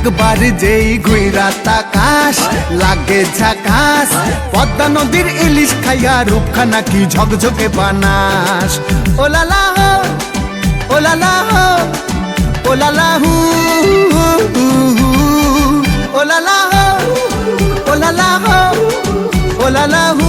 একবার যেই ঘুইরা তাকাস, লাগে ঝাকাস, পদ্মা নদীর ইলিশ খাইয়া রূপখানা কি ঝকঝকে বানাস। ওলালা হো ওলালা হো ওলালা হু ওলালা হো ওলালা হো ওলালা হু।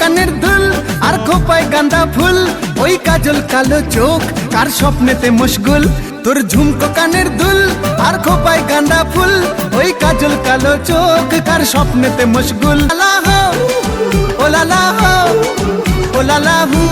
কানের দুল আর খোপায় গাঁদা ফুল ওই কাজল কালো চোখ কার স্বপ্নেতে মুশগুল তোর ঝুমকো কানের দুল আর খোপায় গাঁদা ফুল ওই কাজল কালো চোখ কার স্বপ্নেতে মুশগুল লালা হো ও লালা হো ও লালা হু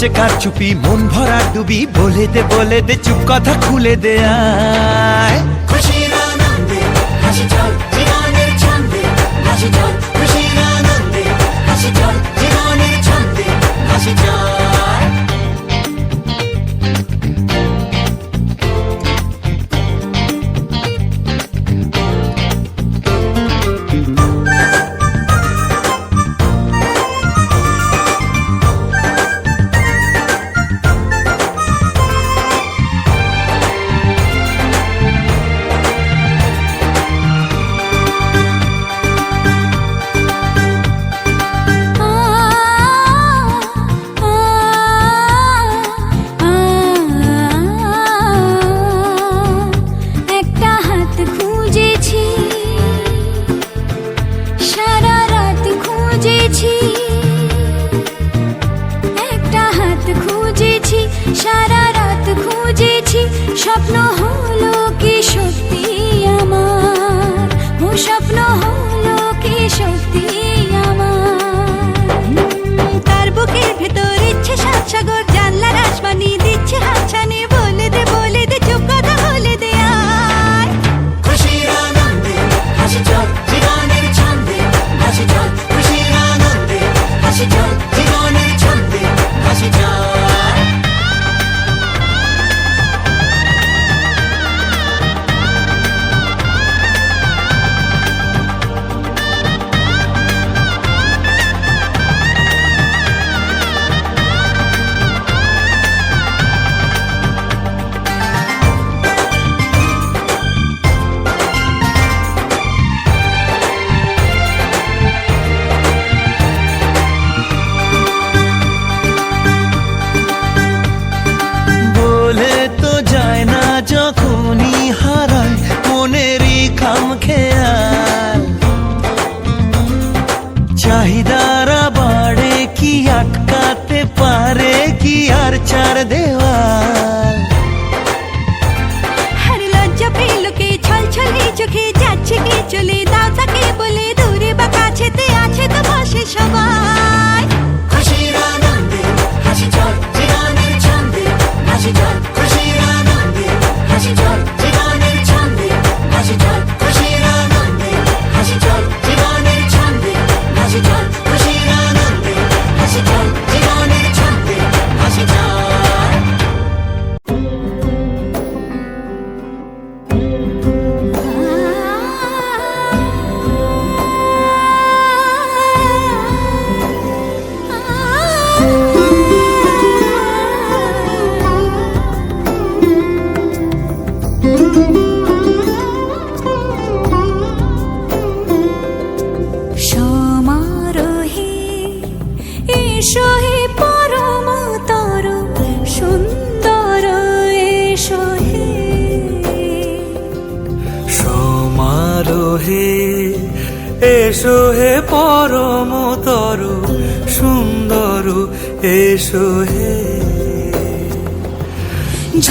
করছে কার চুপি? মন ভরা ডুবি। বলে দে বলে দে, চুপ কথা খুলে দে আয়। খুশির জীবনের ছন্দে হাসি চল জীবনের ছন্দে হাসি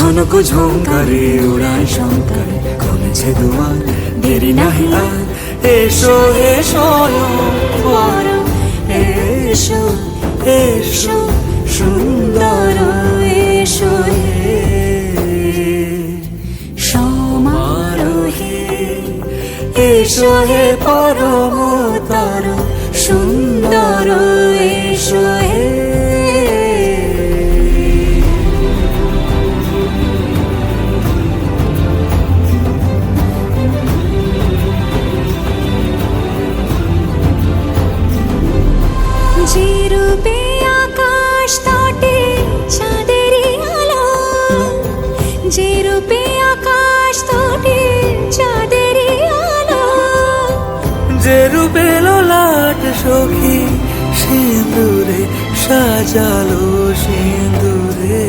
ঝনক ঝঙ্কারে উড়ায় শঙ্কার খুলেছে দুয়ার, দেরি নাহি এসো বর এসো এসো, সুন্দর, এসো সমারোহে, এসো হে পরম সাজালো সিঁদুরে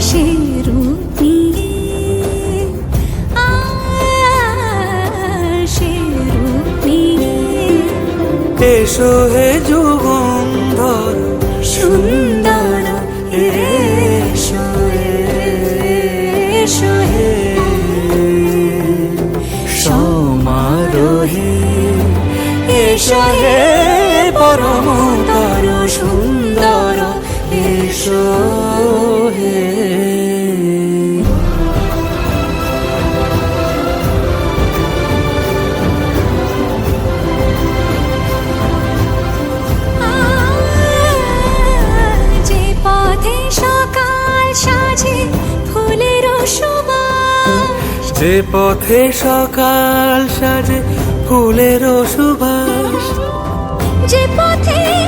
সে রূপ নিয়ে আ, সে রূপ নিয়ে এসো হে যুগন্ধর সুন্দর যে পথে সকাল সাজে ফুলের যে পথে সকাল সাজে ফুলের সুবাস যে পথে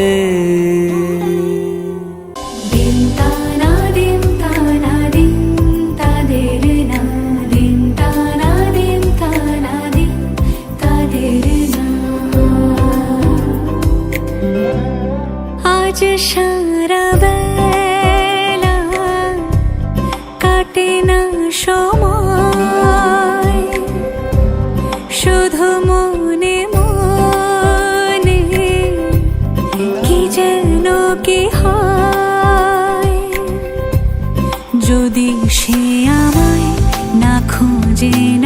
changing.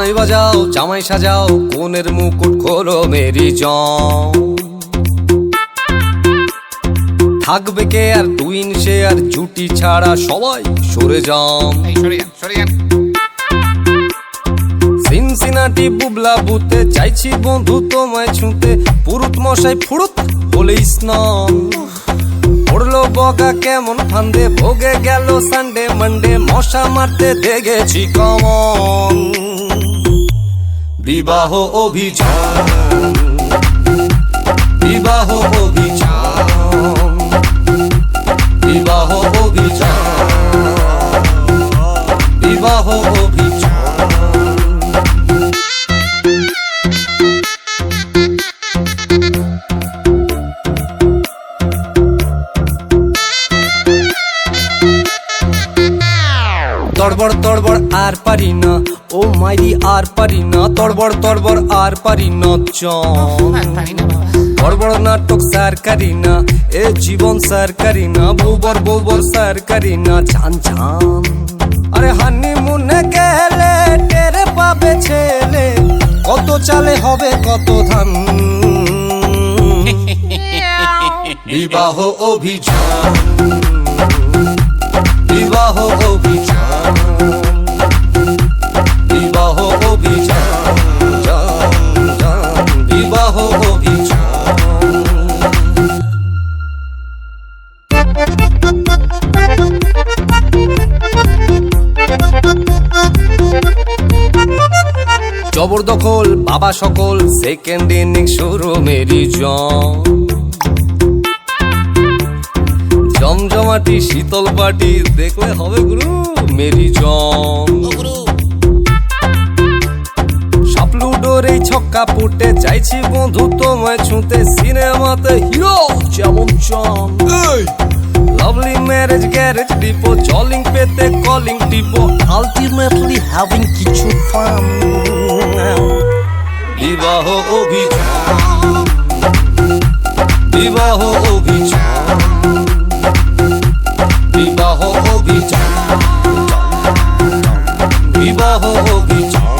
সানাই বাজাও জামাই সাজাও কোনের মুকুট খোলো মেরি জম থাকবে কে আর টুইন সে আর জুটি ছাড়া সবাই সরে যাম সিনসিনাটি বুবলা বুতে চাইছি বন্ধু তোমায় ছুঁতে। পুরুত মশাই ফুরুত বলে স্নান। পড়ল বগা কেমন ফান্দে ভোগে গেল সানডে মানডে মশা মারতে দেখেছি কমন। বিবাহ অভিযান। বিবাহ তড়বড় তড়বড় আর পারি না। ও মাইরি আর পারি না। তড়বড় তড়বড় আর পারি না চন বাবা। বড় নাটক সরকারি না এ জীবন সরকারি না বউবর বউবর সরকারি না ছান ছান আরে হানি মুনে গেলে টেরে পাবে ছেলে কত চালে হবে কত ধান। বিবাহ অভিযান বিবাহ অভিযান। জবরদখল বাবা সকল সেকেন্ড ইনিং শুরু মেরি জম জমজমাটি শীতল পাটি দেখলে হবে গুরু মেরি জম সাপলুডোর এই ছক্কা পুটে চাইছি বন্ধু তোমায় ছুঁতে সিনেমাতে হিরো যেমন চম লাভলি ম্যারেজ গ্যারেজ ডিপো জলিং পেতে কলিং টিপো আলটিমেটলি হ্যাভিং কিছু ফান বিবাহ অভিযান। বিবাহ অভিযান। বিবাহ অভিযান। বিবাহ অভিযান।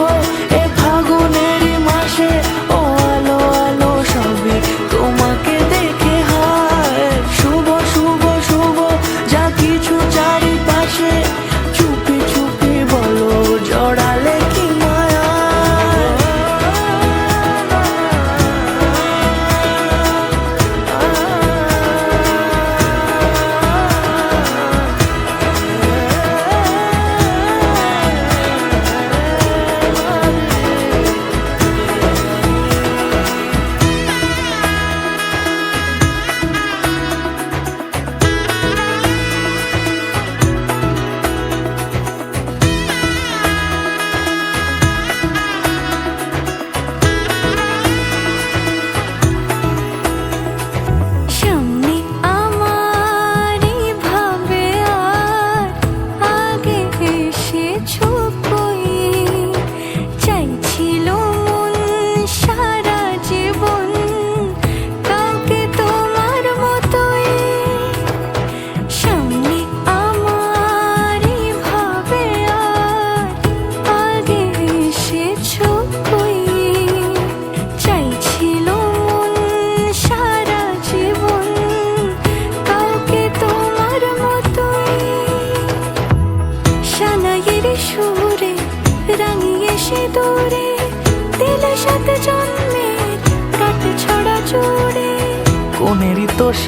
শুভ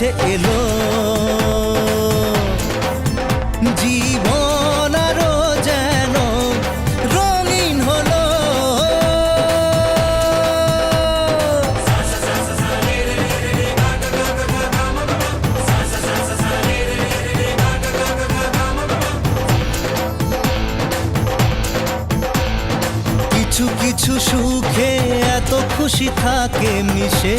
কাছে এলো। জীবন যেন কিছু কিছু সুখে এত খুশি থাকে মিশে।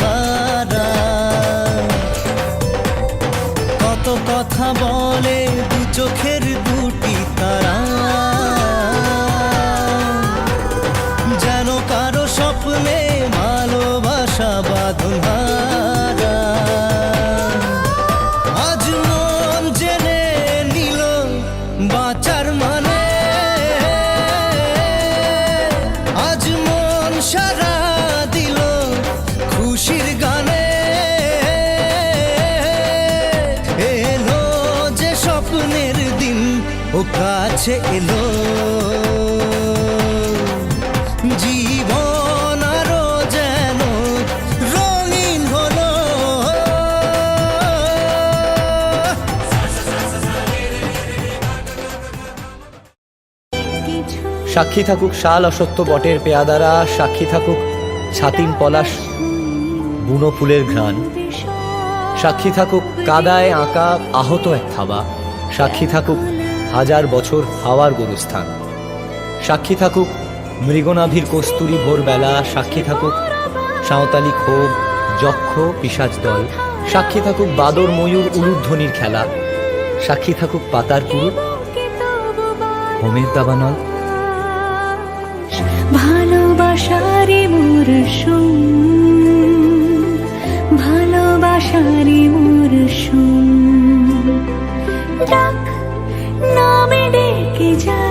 কাছে এলো। জীবন আরও যেন রঙিন হলো। সাক্ষী থাকুক শাল অসত্য বটের পেয়াদারা, সাক্ষী থাকুক ছাতিম পলাশ, বুনো ফুলের ঘ্রাণ। সাক্ষী থাকুক কাদায় আঁকা আহত এক থাবা। সাক্ষী থাকুক হাজার বছর হাওয়ার গুরুস্থান সাক্ষী থাকুক মৃগনাভির কস্তুরি ভোরবেলা, সাক্ষী থাকুক সাঁওতালি ক্ষোভ, যক্ষ পিসাজ দল, সাক্ষী থাকুক বাদর ময়ূর উলুধ্বনির খেলা, সাক্ষী থাকুক পাতার পুরুষ হোমের দাবানল। ভালোবাসারে মোর ভালোবাসারে মোর 一家。